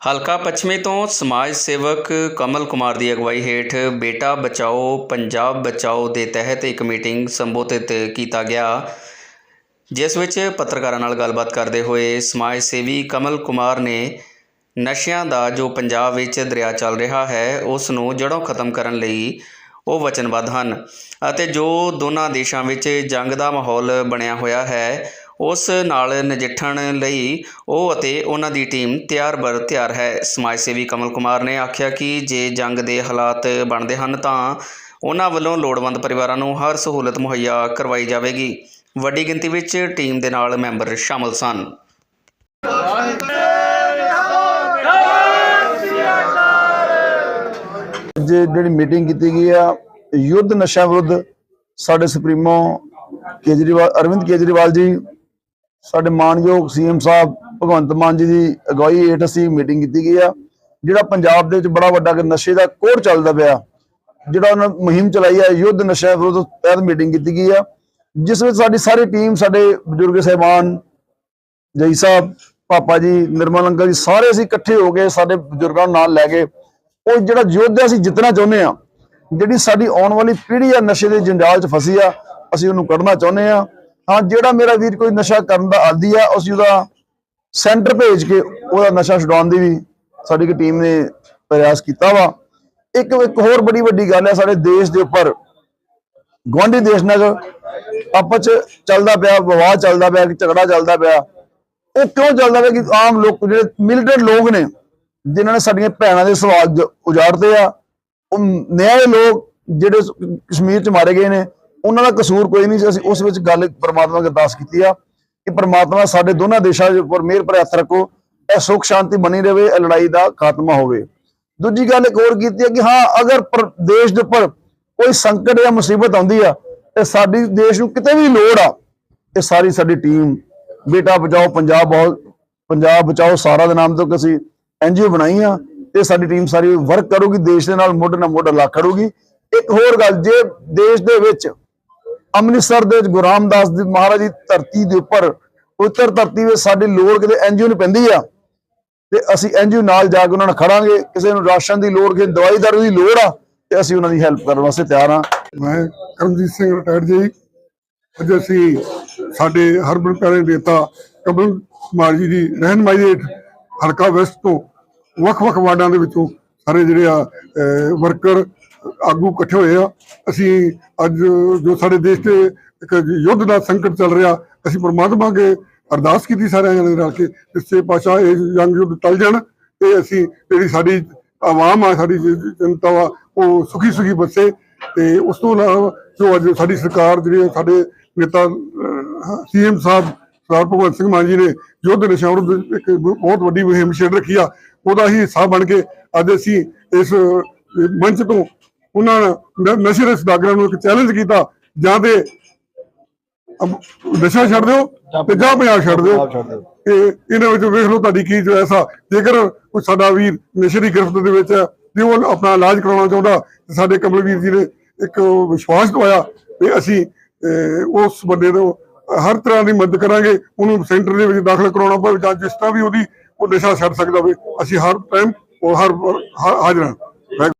ਹਲਕਾ ਪੱਛਮੀ ਤੋਂ ਸਮਾਜ ਸੇਵਕ ਕਮਲ ਕੁਮਾਰ ਦੀ ਅਗਵਾਈ ਹੇਠ ਬੇਟਾ ਬਚਾਓ, ਪੰਜਾਬ ਬਚਾਓ ਦੇ ਤਹਿਤ ਇੱਕ ਮੀਟਿੰਗ ਸੰਬੋਧਿਤ ਕੀਤਾ ਗਿਆ, ਜਿਸ ਵਿੱਚ ਪੱਤਰਕਾਰਾਂ ਨਾਲ ਗੱਲਬਾਤ ਕਰਦੇ ਹੋਏ ਸਮਾਜ ਸੇਵੀ ਕਮਲ ਕੁਮਾਰ ਨੇ ਨਸ਼ਿਆਂ ਦਾ ਜੋ ਪੰਜਾਬ ਵਿੱਚ ਦਰਿਆ ਚੱਲ ਰਿਹਾ ਹੈ, ਉਸ ਨੂੰ ਜੜੋਂ ਖਤਮ ਕਰਨ ਲਈ ਉਹ ਵਚਨਬੱਧ ਹਨ ਅਤੇ ਜੋ ਦੋਨਾਂ ਦੇਸ਼ਾਂ ਵਿੱਚ ਜੰਗ ਦਾ ਮਾਹੌਲ ਬਣਿਆ ਹੋਇਆ ਹੈ ਉਸ ਨਾਲ ਨਜਿੱਠਣ ਲਈ ਉਹ ਅਤੇ ਉਹਨਾਂ ਦੀ ਟੀਮ ਤਿਆਰ ਬਰ ਤਿਆਰ ਹੈ। ਸਮਾਜ ਸੇਵੀ ਕਮਲ ਕੁਮਾਰ ਨੇ ਆਖਿਆ ਕਿ ਜੇ ਜੰਗ ਦੇ ਹਾਲਾਤ ਬਣਦੇ ਹਨ ਤਾਂ ਉਹਨਾਂ ਵੱਲੋਂ ਲੋੜਵੰਦ ਪਰਿਵਾਰਾਂ ਨੂੰ ਹਰ ਸਹੂਲਤ ਮੁਹੱਈਆ ਕਰਵਾਈ ਜਾਵੇਗੀ। ਵੱਡੀ ਗਿਣਤੀ ਵਿੱਚ ਟੀਮ ਦੇ ਨਾਲ ਮੈਂਬਰ ਸ਼ਾਮਲ ਸਨ। ਅੱਜ ਜਿਹੜੀ ਮੀਟਿੰਗ ਕੀਤੀ ਗਈ ਆ, ਯੁੱਧ ਨਸ਼ਾ ਵਿਰੁੱਧ ਸਾਡੇ ਸੁਪਰੀਮੋ ਕੇਜਰੀਵਾਲ, ਅਰਵਿੰਦ ਕੇਜਰੀਵਾਲ ਜੀ ਸਾਡੇ ਮਾਨਯੋਗ ਸੀਐਮ ਸਾਹਿਬ ਭਗਵੰਤ ਮਾਨ ਜੀ ਦੀ ਅਗਵਾਈ ਹੇਠ ਅਸੀਂ ਮੀਟਿੰਗ ਕੀਤੀ ਗਈ ਆ, ਜਿਹੜਾ ਪੰਜਾਬ ਦੇ ਵਿੱਚ ਬੜਾ ਵੱਡਾ ਕਿ ਨਸ਼ੇ ਦਾ ਕੋੜ ਚੱਲਦਾ ਪਿਆ, ਜਿਹੜਾ ਉਹਨਾਂ ਮੁਹਿੰਮ ਚਲਾਈ ਆ, ਯੁੱਧ ਨਸ਼ਾ ਵਿਰੁੱਧ ਤਹਿਤ ਮੀਟਿੰਗ ਕੀਤੀ ਗਈ ਆ, ਜਿਸ ਵਿੱਚ ਸਾਡੀ ਸਾਰੀ ਟੀਮ, ਸਾਡੇ ਬਜ਼ੁਰਗ ਸਹਿਬਾਨ ਜਈ ਸਾਹਿਬ, ਪਾਪਾ ਜੀ, ਨਿਰਮਲ ਅੰਕਲ ਜੀ, ਸਾਰੇ ਅਸੀਂ ਇਕੱਠੇ ਹੋ ਕੇ ਸਾਡੇ ਬਜ਼ੁਰਗਾਂ ਨੂੰ ਨਾਲ ਲੈ ਕੇ ਉਹ ਜਿਹੜਾ ਯੁੱਧ ਅਸੀਂ ਜਿੱਤਣਾ ਚਾਹੁੰਦੇ ਆ, ਜਿਹੜੀ ਸਾਡੀ ਆਉਣ ਵਾਲੀ ਪੀੜ੍ਹੀ ਆ ਨਸ਼ੇ ਦੇ ਜੰਜਾਲ 'ਚ ਫਸੀ ਆ, ਅਸੀਂ ਉਹਨੂੰ ਕੱਢਣਾ ਚਾਹੁੰਦੇ ਆ। ਹਾਂ, ਜਿਹੜਾ ਮੇਰਾ ਵੀਰ ਕੋਈ ਨਸ਼ਾ ਕਰਨ ਦਾ ਆਦੀ ਆ, ਅਸੀਂ ਉਹਦਾ ਸੈਂਟਰ ਭੇਜ ਕੇ ਉਹਦਾ ਨਸ਼ਾ ਛਡਾਉਣ ਦੀ ਵੀ ਸਾਡੀ ਇੱਕ ਟੀਮ ਨੇ ਪ੍ਰਯਾਸ ਕੀਤਾ ਵਾ। ਇੱਕ ਇੱਕ ਹੋਰ ਬੜੀ ਵੱਡੀ ਗੱਲ ਹੈ ਸਾਡੇ ਦੇਸ਼ ਦੇ ਉੱਪਰ, ਗੁਆਂਢੀ ਦੇਸ਼ ਨਾਲ ਆਪਸ ਚ ਚੱਲਦਾ ਪਿਆ ਵਿਵਾਹ ਚੱਲਦਾ ਪਿਆ, ਝਗੜਾ ਚੱਲਦਾ ਪਿਆ। ਉਹ ਕਿਉਂ ਚੱਲਦਾ ਪਿਆ ਕਿ ਆਮ ਲੋਕ, ਜਿਹੜੇ ਮਿਲੀਟੈਂਟ ਲੋਕ ਨੇ, ਜਿਨ੍ਹਾਂ ਨੇ ਸਾਡੀਆਂ ਭੈਣਾਂ ਦੇ ਸਵਾਲ ਉਜਾੜਦੇ ਆ, ਉਹ ਨਿਆਂ ਲੋਕ ਜਿਹੜੇ ਕਸ਼ਮੀਰ ਚ ਮਾਰੇ ਗਏ ਨੇ ਉਹਨਾਂ ਦਾ ਕਸੂਰ ਕੋਈ ਨਹੀਂ ਸੀ। ਅਸੀਂ ਉਸ ਵਿੱਚ ਗੱਲ ਪ੍ਰਮਾਤਮਾ ਅੱਗੇ ਅਰਦਾਸ ਕੀਤੀ ਆ ਕਿ ਪ੍ਰਮਾਤਮਾ ਸਾਡੇ ਦੋਨਾਂ ਦੇਸ਼ਾਂ ਦੇ ਉੱਪਰ ਮਿਹਰ ਭਰੇ ਹੱਥ ਰੱਖੋ, ਇਹ ਸੁੱਖ ਸ਼ਾਂਤੀ ਬਣੀ ਰਹੇ ਇਹ ਲੜਾਈ ਦਾ ਖਾਤਮਾ ਹੋਵੇ। ਦੂਜੀ ਗੱਲ ਇੱਕ ਹੋਰ ਕੀਤੀ ਹੈ ਕਿ ਹਾਂ, ਅਗਰ ਦੇਸ਼ ਦੇ ਉੱਪਰ ਕੋਈ ਸੰਕਟ ਜਾਂ ਮੁਸੀਬਤ ਆਉਂਦੀ ਆ, ਤੇ ਸਾਡੀ ਦੇਸ਼ ਨੂੰ ਕਿਤੇ ਵੀ ਲੋੜ ਆ, ਇਹ ਸਾਰੀ ਸਾਡੀ ਟੀਮ, ਬੇਟਾ ਬਚਾਓ, ਪੰਜਾਬ ਬਹੁਤ, ਪੰਜਾਬ ਬਚਾਓ, ਸਾਰਾ ਦੇ ਨਾਮ ਤੋਂ ਕਿ ਅਸੀਂ ਐਨਜੀਓ ਬਣਾਈ ਆ, ਤੇ ਸਾਡੀ ਟੀਮ ਸਾਰੀ ਵਰਕ ਕਰੂਗੀ, ਦੇਸ਼ ਦੇ ਨਾਲ ਮੋਢੇ ਨਾਲ ਮੋਢਾ ਲਾ ਖੜੂਗੀ। ਇੱਕ ਹੋਰ ਗੱਲ, ਜੇ ਦੇਸ਼ ਦੇ ਵਿੱਚ ਅੰਮ੍ਰਿਤਸਰ ਦੇ ਵਿੱਚ ਗੁਰੂ ਰਾਮਦਾਸ ਦੀ ਮਹਾਰਾਜ ਦੀ ਧਰਤੀ ਦੇ ਉੱਪਰ, ਪਵਿੱਤਰ ਧਰਤੀ ਵਿੱਚ ਸਾਡੀ ਲੋੜ ਕਿਤੇ ਐਨਜੀਓ ਨੂੰ ਪੈਂਦੀ ਆ, ਤੇ ਅਸੀਂ ਐਨਜੀਓ ਨਾਲ ਜਾ ਕੇ ਉਹਨਾਂ ਨਾਲ ਖੜਾਂਗੇ, ਕਿਸੇ ਨੂੰ ਰਾਸ਼ਨ ਦੀ ਲੋੜ, ਕਿਸੇ ਦਵਾਈ ਦਾਰੂ ਦੀ ਲੋੜ ਆ, ਤੇ ਅਸੀਂ ਉਹਨਾਂ ਦੀ ਹੈਲਪ ਕਰਨ ਵਾਸਤੇ ਤਿਆਰ ਆ। ਮੈਂ ਕਰਮਜੀਤ ਸਿੰਘ ਰਿਟਾਇਰ ਜੀ, ਅੱਜ ਅਸੀਂ ਸਾਡੇ ਹਰਬਲ ਪਿਆਰੇ ਨੇਤਾ ਕਮਲ ਕੁਮਾਰ ਜੀ ਦੀ ਰਹਿਨਮਾਈ ਹੇਠ ਹਲਕਾ ਵੈਸਟ ਤੋਂ ਵੱਖ-ਵੱਖ ਵਾਰਡਾਂ ਦੇ ਵਿੱਚੋਂ ਸਾਰੇ ਜਿਹੜੇ ਆ ਵਰਕਰ ਆਗੂ ਇਕੱਠੇ ਹੋਏ ਆ। ਅਸੀਂ ਅੱਜ ਜੋ ਸਾਡੇ ਦੇਸ਼ ਤੇ ਇੱਕ ਯੁੱਧ ਦਾ ਸੰਕਟ ਚੱਲ ਰਿਹਾ ਅਸੀਂ ਪਰਮਾਤਮਾ ਅੱਗੇ ਅਰਦਾਸ ਕੀਤੀ ਸਾਰਿਆਂ ਜਣੇ ਰਲ ਕੇ ਕਿ ਸੱਚੇ ਪਾਤਸ਼ਾਹ ਇਹ ਜੰਗ ਯੁੱਧ ਟਲ ਜਾਣ ਤੇ ਅਸੀਂ ਜਿਹੜੀ ਸਾਡੀ ਆਵਾਮ ਆ ਸਾਡੀ ਜਨਤਾ ਵਾ ਉਹ ਸੁਖੀ ਸੁਖੀ ਬਸੇ ਤੇ ਉਸ ਤੋਂ ਇਲਾਵਾ ਜੋ ਅੱਜ ਸਾਡੀ ਸਰਕਾਰ ਜਿਹੜੀ ਹੈ, ਸਾਡੇ ਨੇਤਾ ਸੀਐਮ ਸਾਹਿਬ ਸਰਦਾਰ ਭਗਵੰਤ ਸਿੰਘ ਮਾਨ ਜੀ ਨੇ ਯੁੱਧ ਨਸ਼ਾ ਵਿਰੁੱਧ ਇੱਕ ਬਹੁਤ ਵੱਡੀ ਮੁਹਿੰਮ ਛੇੜ ਰੱਖੀ ਆ। ਉਹਦਾ ਹੀ ਹਿੱਸਾ ਬਣ ਕੇ ਅੱਜ ਅਸੀਂ ਇਸ ਮੰਚ ਤੋਂ ਉਹਨਾਂ ਨ- ਨਸ਼ੇ ਦੇ ਸਦਾਗਰਾਂ ਨੂੰ ਇੱਕ ਚੈਲੰਜ ਕੀਤਾ ਜਾਂ ਤੇ ਨਸ਼ਾ ਛੱਡ ਦਿਓ ਤੇ ਜਾਂ ਪੰਜਾਬ ਛੱਡ ਦਿਓ। ਤੇ ਇਹਨਾਂ ਵਿੱਚ ਵੇਖ ਲਓ ਤੁਹਾਡੀ ਕੀ ਜੋ ਐਸਾ ਜੇਕਰ ਕੋਈ ਸਾਡਾ ਵੀਰ ਨਸ਼ੇ ਦੀ ਗ੍ਰਿਫਤ ਦੇ ਵਿੱਚ ਹੈ ਤੇ ਉਹ ਆਪਣਾ ਇਲਾਜ ਕਰਾਉਣਾ ਚਾਹੁੰਦਾ ਤੇ ਸਾਡੇ ਕਮਲਵੀਰ ਜੀ ਨੇ ਇੱਕ ਵਿਸ਼ਵਾਸ ਦਵਾਇਆ ਤੇ ਅਸੀਂ ਉਸ ਬੰਦੇ ਨੂੰ ਹਰ ਤਰ੍ਹਾਂ ਦੀ ਮਦਦ ਕਰਾਂਗੇ ਉਹਨੂੰ ਸੈਂਟਰ ਦੇ ਵਿੱਚ ਦਾਖਲ ਕਰਾਉਣਾ ਪਵੇ ਜਾਂ ਜਿਸ ਤਰ੍ਹਾਂ ਵੀ ਉਹਦੀ ਉਹ ਨਸ਼ਾ ਛੱਡ ਸਕਦਾ ਹੋਵੇ ਅਸੀਂ ਹਰ ਟਾਈਮ ਉਹ ਹਰ- ਹਾਜ਼ਰ ਹਾਂ।